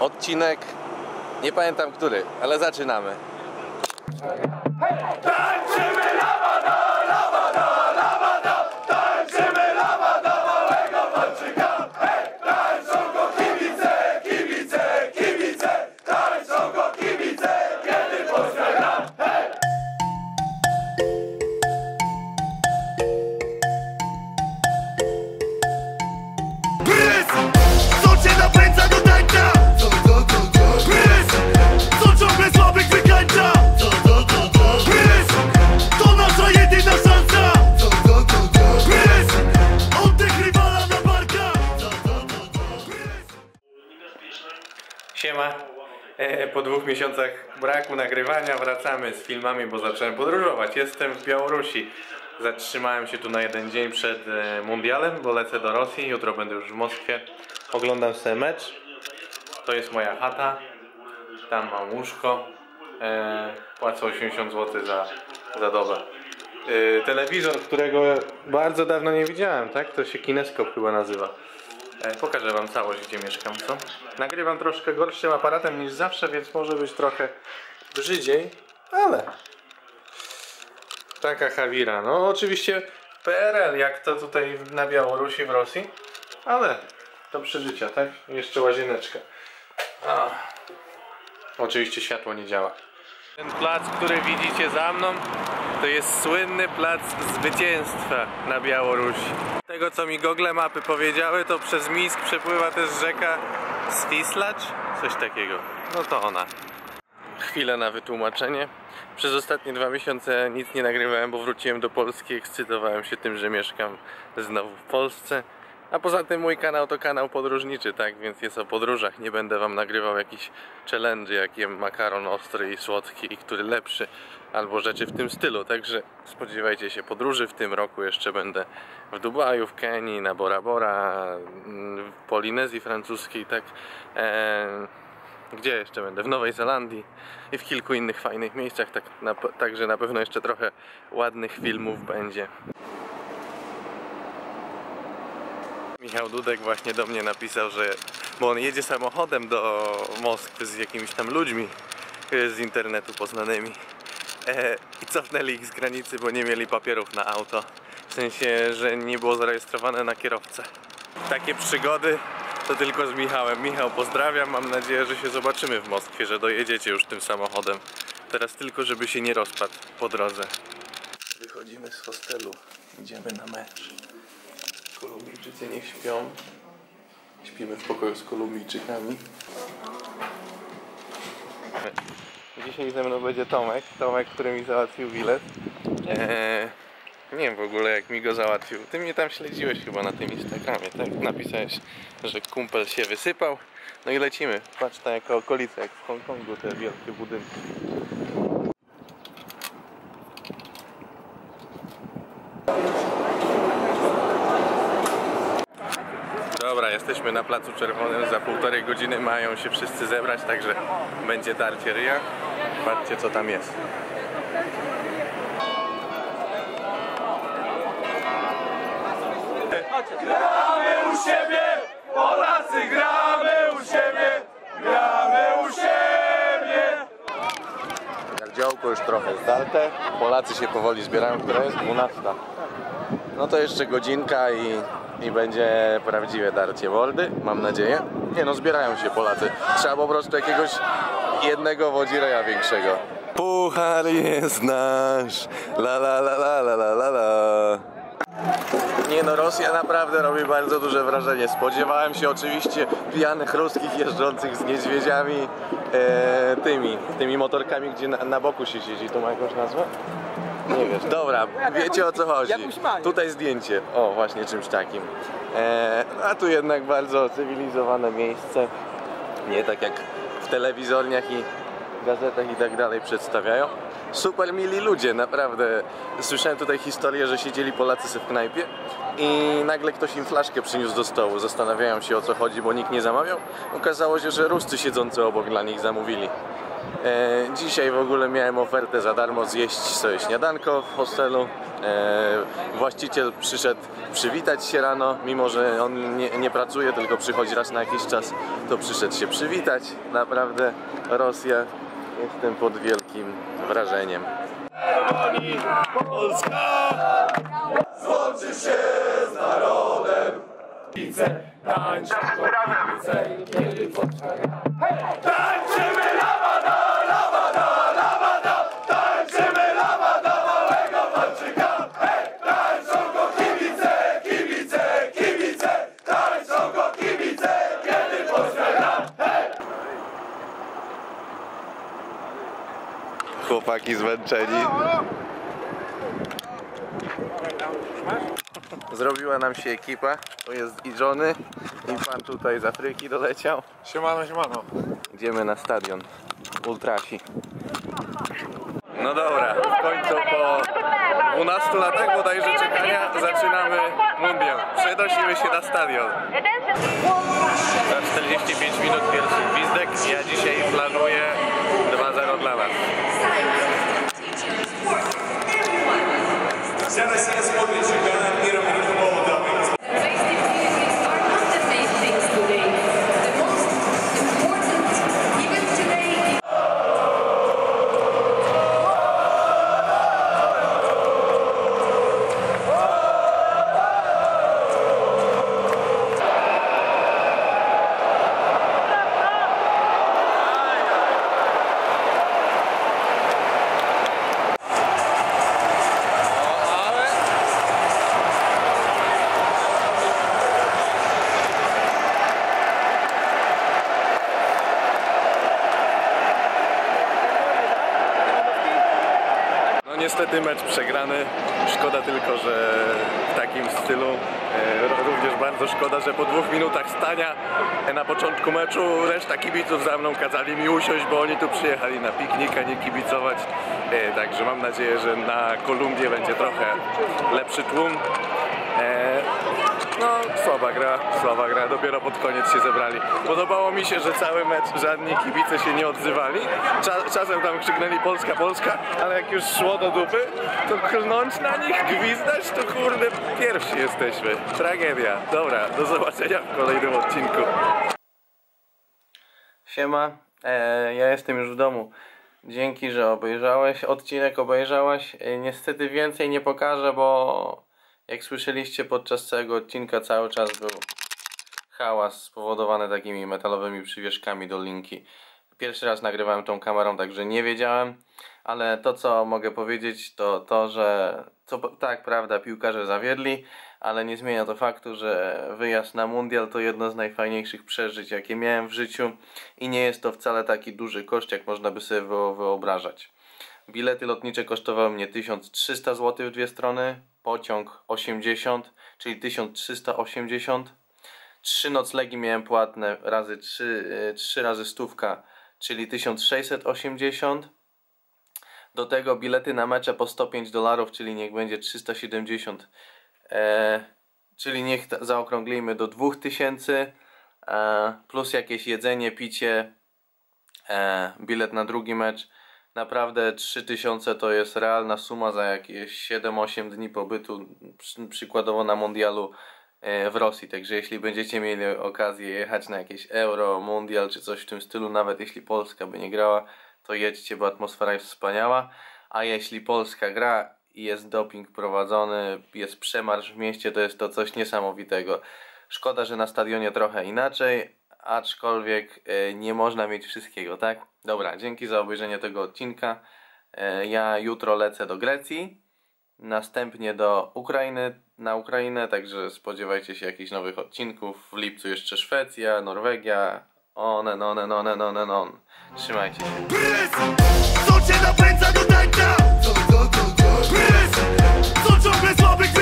odcinek. Nie pamiętam który, ale zaczynamy. Prys! Po dwóch miesiącach braku nagrywania wracamy z filmami, bo zacząłem podróżować. Jestem w Białorusi. Zatrzymałem się tu na jeden dzień przed e, mundialem, bo lecę do Rosji. Jutro będę już w Moskwie. Oglądam sobie mecz. To jest moja chata. Tam mam łóżko. E, płacę 80 zł za, za dobę. E, telewizor, którego bardzo dawno nie widziałem, tak? To się kineskop chyba nazywa. E, Pokażę wam całość, gdzie mieszkam, co? Nagrywam troszkę gorszym aparatem niż zawsze, więc może być trochę brzydziej, ale taka Hawira. No oczywiście PRL, jak to tutaj na Białorusi, w Rosji, ale do przeżycia, tak? Jeszcze łazieneczka. Oczywiście światło nie działa. Ten plac, który widzicie za mną, to jest słynny plac zwycięstwa na Białorusi. Tego co mi Google Mapy powiedziały, to przez Mińsk przepływa też rzeka Swislacz, coś takiego. No to ona. Chwilę na wytłumaczenie. Przez ostatnie dwa miesiące nic nie nagrywałem, bo wróciłem do Polski. Ekscytowałem się tym, że mieszkam znowu w Polsce. A poza tym mój kanał to kanał podróżniczy, tak? Więc jest o podróżach. Nie będę wam nagrywał jakichś challenge, jak jem makaron ostry i słodki i który lepszy, albo rzeczy w tym stylu. Także spodziewajcie się podróży. W tym roku jeszcze będę w Dubaju, w Kenii, na Bora Bora, mm, w Polinezji francuskiej, tak? Eee, gdzie jeszcze będę? W Nowej Zelandii i w kilku innych fajnych miejscach, tak także na pewno jeszcze trochę ładnych filmów będzie. Michał Dudek właśnie do mnie napisał, że bo on jedzie samochodem do Moskwy z jakimiś tam ludźmi e, z internetu poznanymi e, i cofnęli ich z granicy, bo nie mieli papierów na auto. W sensie, że nie było zarejestrowane na kierowcę. Takie przygody to tylko z Michałem. Michał, pozdrawiam. Mam nadzieję, że się zobaczymy w Moskwie, że dojedziecie już tym samochodem. Teraz tylko, żeby się nie rozpadł po drodze. Wychodzimy z hostelu. Idziemy na mecz. Kolumbijczycy niech śpią. Śpimy w pokoju z Kolumbijczykami. Dzisiaj ze mną będzie Tomek. Tomek, który mi załatwił bilet. Eee, nie wiem w ogóle jak mi go załatwił. Ty mnie tam śledziłeś chyba na tym Instagramie, tak? Napisałeś, że kumpel się wysypał. No i lecimy. Patrz na jako okolice, jak w Hongkongu te wielkie budynki. Dobra, jesteśmy na Placu Czerwonym. Za półtorej godziny mają się wszyscy zebrać, także będzie darcie ryja. Patrzcie co tam jest. Gramy u siebie! Polacy gramy u siebie! Gramy u siebie! Gardziołko już trochę zdarte. Polacy się powoli zbierają. Która jest? 12. No to jeszcze godzinka i, i będzie prawdziwe darcie mordy, mam nadzieję. Nie no, zbierają się Polacy. Trzeba po prostu jakiegoś jednego wodzireja większego. Puchar jest nasz, la la la la la la la. Nie no, Rosja naprawdę robi bardzo duże wrażenie. Spodziewałem się oczywiście pijanych ruskich jeżdżących z niedźwiedziami e, tymi, tymi motorkami, gdzie na, na boku się siedzi. To ma jakąś nazwę? Nie wiesz. Dobra, wiecie o co chodzi. Tutaj zdjęcie. O, właśnie czymś takim. E, a tu jednak bardzo cywilizowane miejsce. Nie tak jak w telewizorniach i gazetach i tak dalej przedstawiają. Super mili ludzie, naprawdę. Słyszałem tutaj historię, że siedzieli Polacy sobie w knajpie i nagle ktoś im flaszkę przyniósł do stołu. Zastanawiają się o co chodzi, bo nikt nie zamawiał. Okazało się, że Ruscy siedzący obok dla nich zamówili. E, dzisiaj w ogóle miałem ofertę za darmo zjeść sobie śniadanko w hostelu. E, właściciel przyszedł przywitać się rano, mimo że on nie, nie pracuje, tylko przychodzi raz na jakiś czas, to przyszedł się przywitać. Naprawdę Rosja, jestem pod wielkim wrażeniem. Polska złączy się z narodem. Tańczą kibice, kiedy Tańczymy lawada, lawada, lawada, tańczymy lawada małego Walczyka. Hej, tańczą go kibice, kibice, kibice, tańczą go kibice, kiedy Polska gra. Hej! Chłopaki zmęczeni. Zrobiła nam się ekipa. To jest i żony, i pan tutaj z Afryki doleciał. Siemano, siemano. Idziemy na stadion. Ultrasi. No dobra, w końcu po 12 latach bodajże czekania zaczynamy mundial. Przenosimy się na stadion. Niestety mecz przegrany. Szkoda tylko, że w takim stylu. E, Również bardzo szkoda, że po dwóch minutach stania na początku meczu reszta kibiców za mną kazali mi usiąść, bo oni tu przyjechali na piknik, a nie kibicować. E, Także mam nadzieję, że na Kolumbię będzie trochę lepszy tłum. Słaba gra, słaba gra, dopiero pod koniec się zebrali. Podobało mi się, że cały mecz żadni kibice się nie odzywali. Cza, czasem tam krzyknęli Polska, Polska, ale jak już szło do dupy, to klnąć na nich, gwizdać, to kurde, pierwsi jesteśmy. Tragedia. Dobra, do zobaczenia w kolejnym odcinku. Siema, e, ja jestem już w domu. Dzięki, że obejrzałeś. Odcinek obejrzałeś. E, niestety więcej nie pokażę, bo jak słyszeliście podczas całego odcinka cały czas był hałas spowodowany takimi metalowymi przywieszkami do linki. Pierwszy raz nagrywałem tą kamerą, także nie wiedziałem, ale to co mogę powiedzieć to to, że co, tak, prawda, piłkarze zawiedli, ale nie zmienia to faktu, że wyjazd na mundial to jedno z najfajniejszych przeżyć, jakie miałem w życiu i nie jest to wcale taki duży koszt, jak można by sobie wyo- wyobrażać. Bilety lotnicze kosztowały mnie 1300 zł w dwie strony, pociąg 80, czyli 1380. Trzy noclegi miałem płatne razy 3, 3 razy stówka, czyli 1680. Do tego bilety na mecze po 105 dolarów, czyli niech będzie 370. E, czyli niech zaokrąglimy do 2000 e, plus jakieś jedzenie, picie, e, bilet na drugi mecz. Naprawdę 3000 to jest realna suma za jakieś 7-8 dni pobytu, przy- przykładowo na mundialu e, w Rosji. Także jeśli będziecie mieli okazję jechać na jakieś Euro, Mundial czy coś w tym stylu, nawet jeśli Polska by nie grała, to jedźcie, bo atmosfera jest wspaniała. A jeśli Polska gra i jest doping prowadzony, jest przemarsz w mieście, to jest to coś niesamowitego. Szkoda, że na stadionie trochę inaczej, aczkolwiek e, nie można mieć wszystkiego, tak? Dobra, dzięki za obejrzenie tego odcinka. E, Ja jutro lecę do Grecji, następnie do Ukrainy, na Ukrainę, także spodziewajcie się jakichś nowych odcinków. W lipcu jeszcze Szwecja, Norwegia, one, one, one, one, one. Trzymajcie się. Co cię napędza do tańca? Co, ciągle słabych